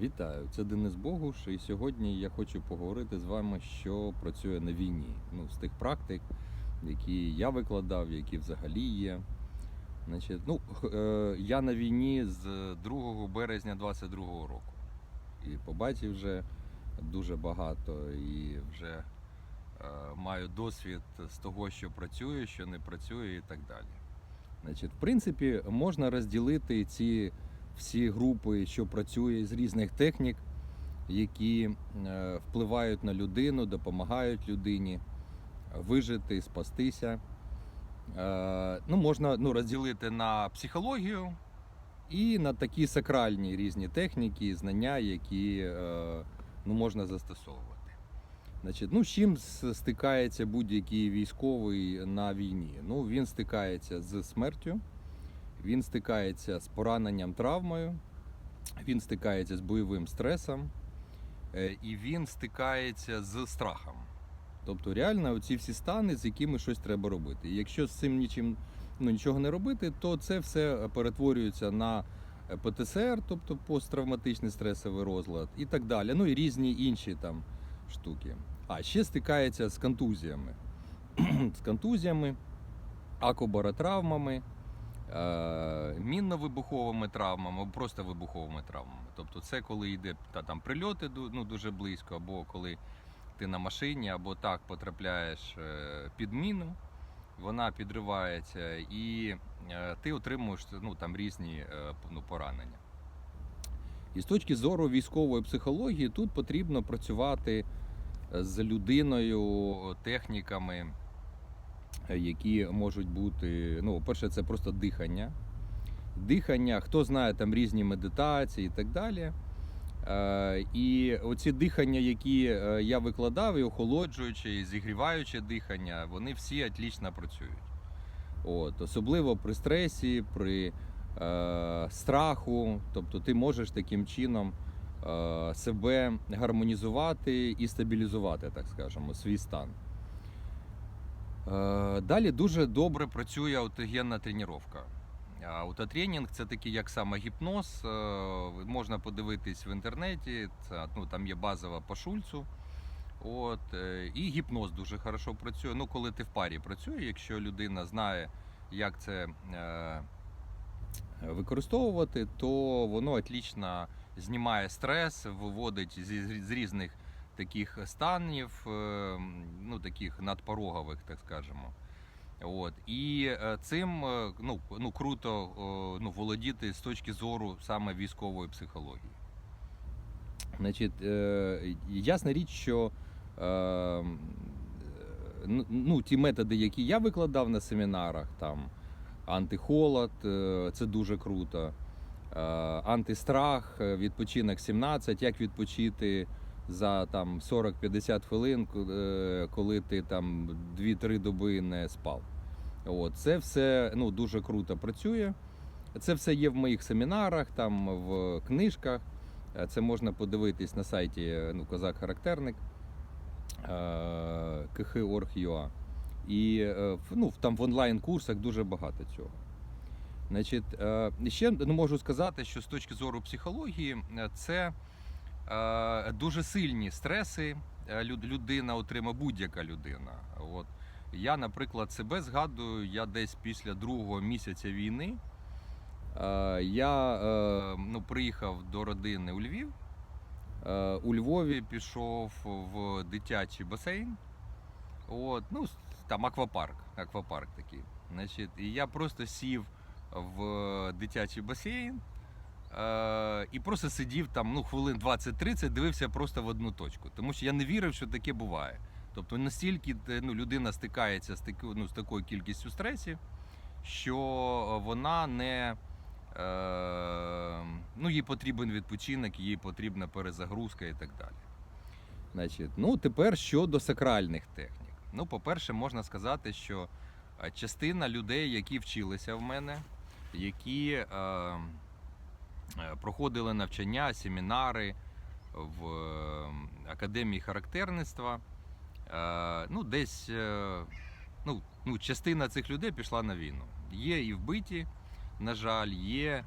Вітаю, це Денис Богуш, і сьогодні я хочу поговорити з вами, що працює на війні. Ну, з тих практик, які я викладав, які взагалі є. Значить, ну, е, я на війні з 2 березня 22-го року. І побачив вже дуже багато, і вже е, маю досвід з того, що працює, що не працює, і так далі. Значить, в принципі, можна розділити ці всі групи, що працює з різних технік, які е, впливають на людину, допомагають людині вижити, спастися. Е, ну, можна ну, розділити на психологію і на такі сакральні різні техніки, знання, які е, ну, можна застосовувати. Значить, ну, з чим стикається будь-який військовий на війні? Ну, він стикається з смертю, він стикається з пораненням травмою, він стикається з бойовим стресом, е, і він стикається з страхом. Тобто, реально, оці всі стани, з якими щось треба робити. І якщо з цим нічим ну, нічого не робити, то це все перетворюється на е, ПТСР, тобто посттравматичний стресовий розлад, і так далі. Ну і різні інші там штуки. А ще стикається з контузіями. з контузіями, акубаротравмами, е, мінно-вибуховими травмами, або просто вибуховими травмами. Тобто, це коли йде та, там прильоти ну, дуже близько, або коли ти на машині, або так потрапляєш е, під міну, вона підривається, і е, ти отримуєш ну, там різні е, ну, поранення. І з точки зору військової психології, тут потрібно працювати з людиною, техніками, е, які можуть бути. Ну, перше, це просто дихання. Дихання, хто знає там різні медитації і так далі. Е, І оці дихання, які е, я викладав, і охолоджуюче, і зігріваюче дихання, вони всі отлично працюють. От, особливо при стресі, при е, страху. Тобто ти можеш таким чином е, себе гармонізувати і стабілізувати, так скажемо, свій стан. Е, Далі дуже добре працює аутогенна тренування. Аутотренінг це такий як самогіпноз. е, Можна подивитись в інтернеті. Ну, там є базова по шульцу. От, е, і гіпноз дуже хорошо працює. Ну, коли ти в парі працює, якщо людина знає, як це е, використовувати, то воно отлично знімає стрес, виводить з різних таких станів, е, ну таких надпорогових, так скажемо. От і е, цим е, ну, ну круто ну, володіти з точки зору саме військової психології. Значить, ясна річ, що ну, ті методи, які я викладав на семінарах, там антихолод, це дуже круто. Антистрах, відпочинок 17, як відпочити за там 40-50 хвилин, е, коли ти там 2-3 доби не спав. От, це все ну, дуже круто працює. Це все є в моїх семінарах, там в книжках. Е, Це можна подивитись на сайті е, ну, Козак-Характерник kh.org.ua. І ну, там в онлайн-курсах дуже багато цього. Значить, ще не можу сказати, що з точки зору психології, це дуже сильні стреси е, людина отримає будь-яка людина. От. Я, наприклад, себе згадую, я десь після другого місяця війни. Е, Я е, ну, приїхав до родини у Львів. Е, У Львові пішов в дитячий басейн. От, ну, там аквапарк, аквапарк такий. Значить, і я просто сів в дитячий басейн е, і просто сидів там ну, хвилин 20-30, дивився просто в одну точку. Тому що я не вірив, що таке буває. Тобто настільки е, ну, людина стикається з, таку, ну, з такою кількістю стресів, що вона не. Е, ну, їй потрібен відпочинок, їй потрібна перезагрузка і так далі. Значить, ну, тепер щодо сакральних технік. Ну, по-перше, можна сказати, що е, частина людей, які вчилися в мене, які е, е, проходили навчання, семінари в е, академії характерництва, е, ну, десь е, ну, ну, частина цих людей пішла на війну. Є і вбиті, на жаль, є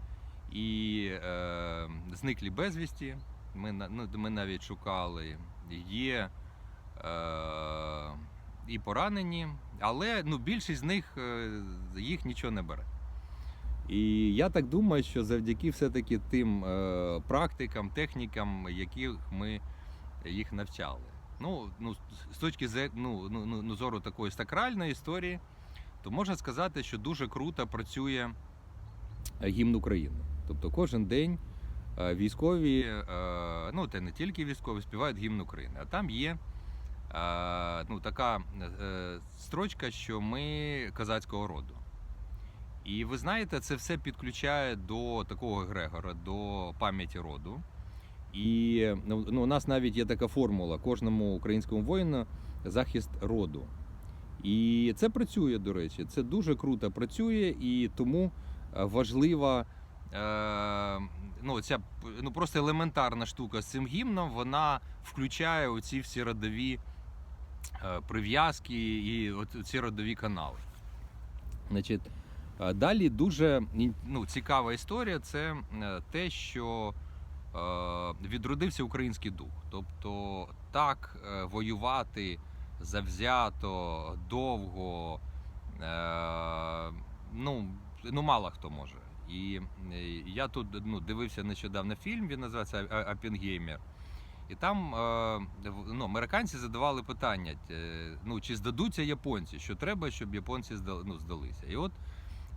і е, зниклі безвісті. Ми, ну, ми навіть шукали. Є е, і поранені, але ну, більшість з них е, їх нічого не бере. І я так думаю, що завдяки все-таки тим е, практикам, технікам, яких ми їх навчали. Ну, ну, з точки ну, ну, ну, ну, зору такої сакральної історії, то можна сказати, що дуже круто працює е, гімн України. Тобто кожен день е, військові, е, ну та не тільки військові, співають гімн України. А там є е, ну, така строчка, що ми козацького роду. І ви знаєте, це все підключає до такого Грегора, до пам'яті роду. І ну, ну, у нас навіть є така формула кожному українському воїну захист роду. І це працює, до речі, це дуже круто працює, і тому е, важлива е, ну, ця ну, просто елементарна штука з цим гімном, вона включає оці всі родові е, прив'язки і ці родові канали. Значить, далі дуже ну, цікава історія це е, те, що е, відродився український дух. Тобто так е, воювати завзято, довго, е, ну, ну мало хто може. І е, я тут ну, дивився нещодавно фільм, він називається «А- Оппенгеймер. І там е, ну, американці задавали питання: е, ну, чи здадуться японці, що треба, щоб японці ну, здалися. І от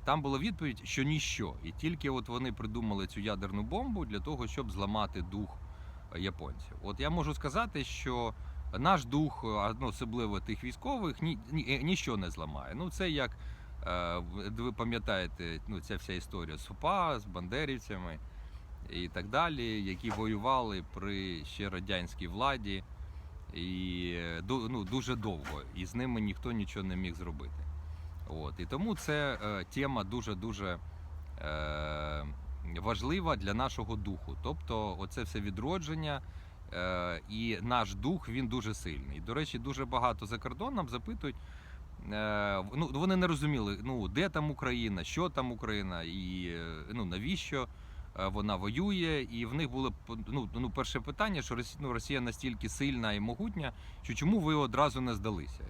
там була відповідь, що ніщо. І тільки от вони придумали цю ядерну бомбу для того, щоб зламати дух е, японців. От я можу сказати, що наш дух, е, ну, особливо тих військових, ні, ні, е, ніщо не зламає. Ну, це як ви пам'ятаєте, ну, ця вся історія з УПА, з бандерівцями і так далі, які воювали при ще радянській владі. І ну, дуже довго, і з ними ніхто нічого не міг зробити. От. І тому це е, тема дуже-дуже е, важлива для нашого духу. Тобто, оце все відродження, е, і наш дух він дуже сильний. До речі, дуже багато за кордоном запитують. Е, ну, вони не розуміли, ну, де там Україна, що там Україна, і е, ну, навіщо е, вона воює. І в них було ну, ну, перше питання, що Росія, ну, Росія настільки сильна і могутня, що чому ви одразу не здалися?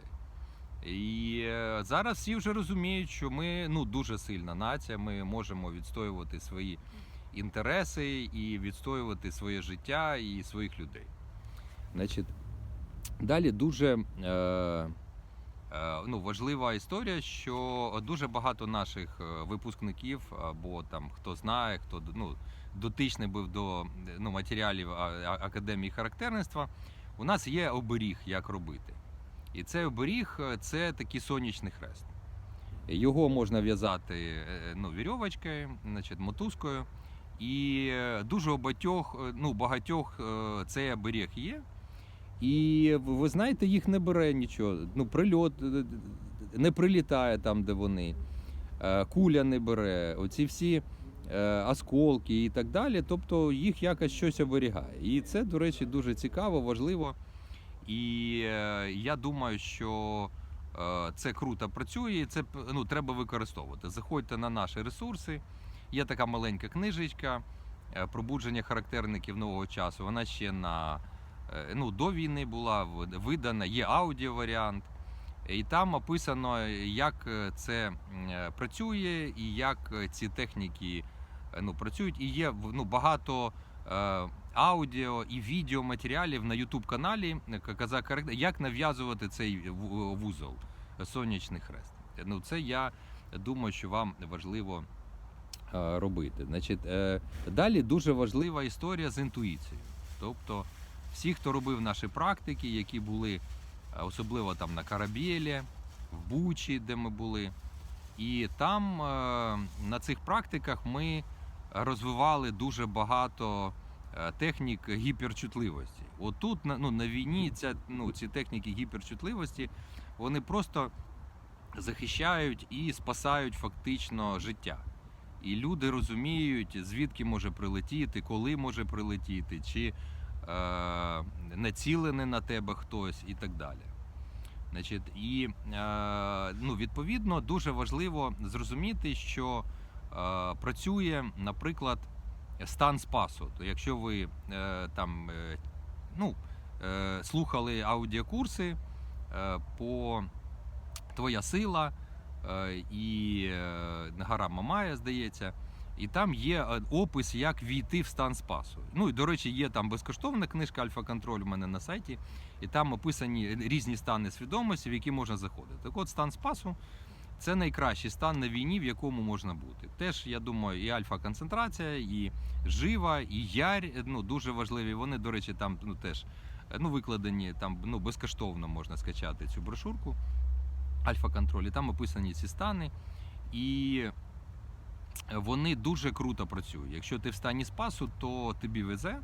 І е, зараз всі вже розуміють, що ми ну, дуже сильна нація, ми можемо відстоювати свої інтереси і відстоювати своє життя і своїх людей. Значить, далі дуже е, е, ну, важлива історія, що дуже багато наших е, випускників, або там хто знає, хто ну, дотичний був до ну, матеріалів академії характерництва, у нас є оберіг, як робити. І цей оберіг е, це такий сонячний хрест. Його можна в'язати е, ну, вірьовочкою, значить, мотузкою. І е, дуже багатьох, ну, багатьох цей оберіг є. І ви знаєте, їх не бере нічого. Ну, прильот не прилітає там, де вони, куля не бере, оці всі осколки і так далі.Тобто їх якось щось оберігає. І це, до речі, дуже цікаво, важливо. І е, я думаю, що е, це круто працює, це ну, треба використовувати. Заходьте на наші ресурси. Є така маленька книжечка е, пробудження характерників нового часу. Вона ще на ну, до війни була видана, є аудіоваріант. І там описано, як це працює і як ці техніки ну, працюють. І є ну, багато аудіо і відеоматеріалів на YouTube каналі Казак як нав'язувати цей вузол сонячний хрест. Ну, це я думаю, що вам важливо е, робити. Значить, е, далі дуже важлива історія з інтуїцією. Тобто, всі, хто робив наші практики, які були е, особливо там на Карабєлі, в Бучі, де ми були. І там на цих практиках ми розвивали дуже багато е, технік гіперчутливості. От тут на- ну, на війні ця, ну, ці техніки гіперчутливості вони просто захищають і спасають фактично життя. І люди розуміють, звідки може прилетіти, коли може прилетіти, чи е, націлений на тебе хтось і так далі. Значить, і е, ну, відповідно дуже важливо зрозуміти, що працює, наприклад, стан спасу. То якщо ви е, там е, ну, е, слухали аудіокурси е, по Твоя сила е, і е, Гара Мамая, здається. І там є е, опис, як війти в стан спасу. Ну і до речі, є там безкоштовна книжка Альфа Контроль у мене на сайті, і там описані різні стани свідомості, в які можна заходити. Так от стан спасу це найкращий стан на війні, в якому можна бути. Теж я думаю, і альфа-концентрація, і жива, і ярь ну дуже важливі. Вони, до речі, там ну теж ну викладені там ну безкоштовно можна скачати цю брошурку. Альфа-контроль, і там описані ці стани, і вони дуже круто працюють. Якщо ти в стані спасу, то тобі везе,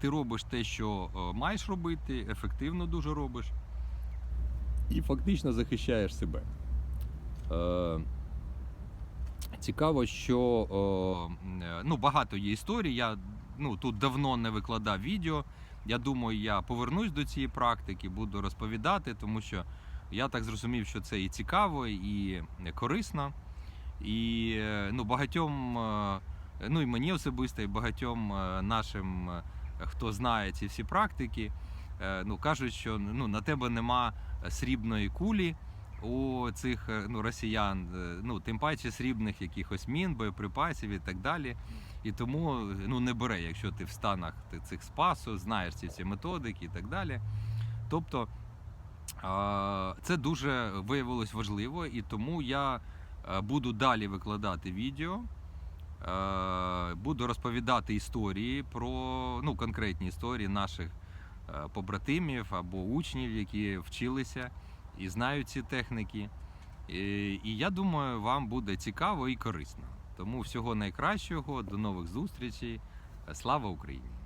ти робиш те, що е, маєш робити, ефективно дуже робиш, і фактично захищаєш себе. Е, Цікаво, що е, ну, багато є історій. Я ну, тут давно не викладав відео. Я думаю, я повернусь до цієї практики, буду розповідати, тому що я так зрозумів, що це і цікаво, і корисно. І е, ну, багатьом, ну і мені особисто, і багатьом нашим, хто знає ці всі практики, ну, кажуть, що ну, на тебе нема срібної кулі у цих е, ну, росіян, е, ну, тим паче срібних якихось мін, боєприпасів і так далі. І тому ну, не бере, якщо ти в станах ти- цих спасу, знаєш ці всі методики і так далі. Тобто це дуже виявилось важливо, і тому я е, буду далі викладати відео. Буду розповідати історії про ну, конкретні історії наших побратимів або учнів, які вчилися і знаю ці техніки. І, я думаю, вам буде цікаво і корисно. Тому всього найкращого, до нових зустрічей. Слава Україні!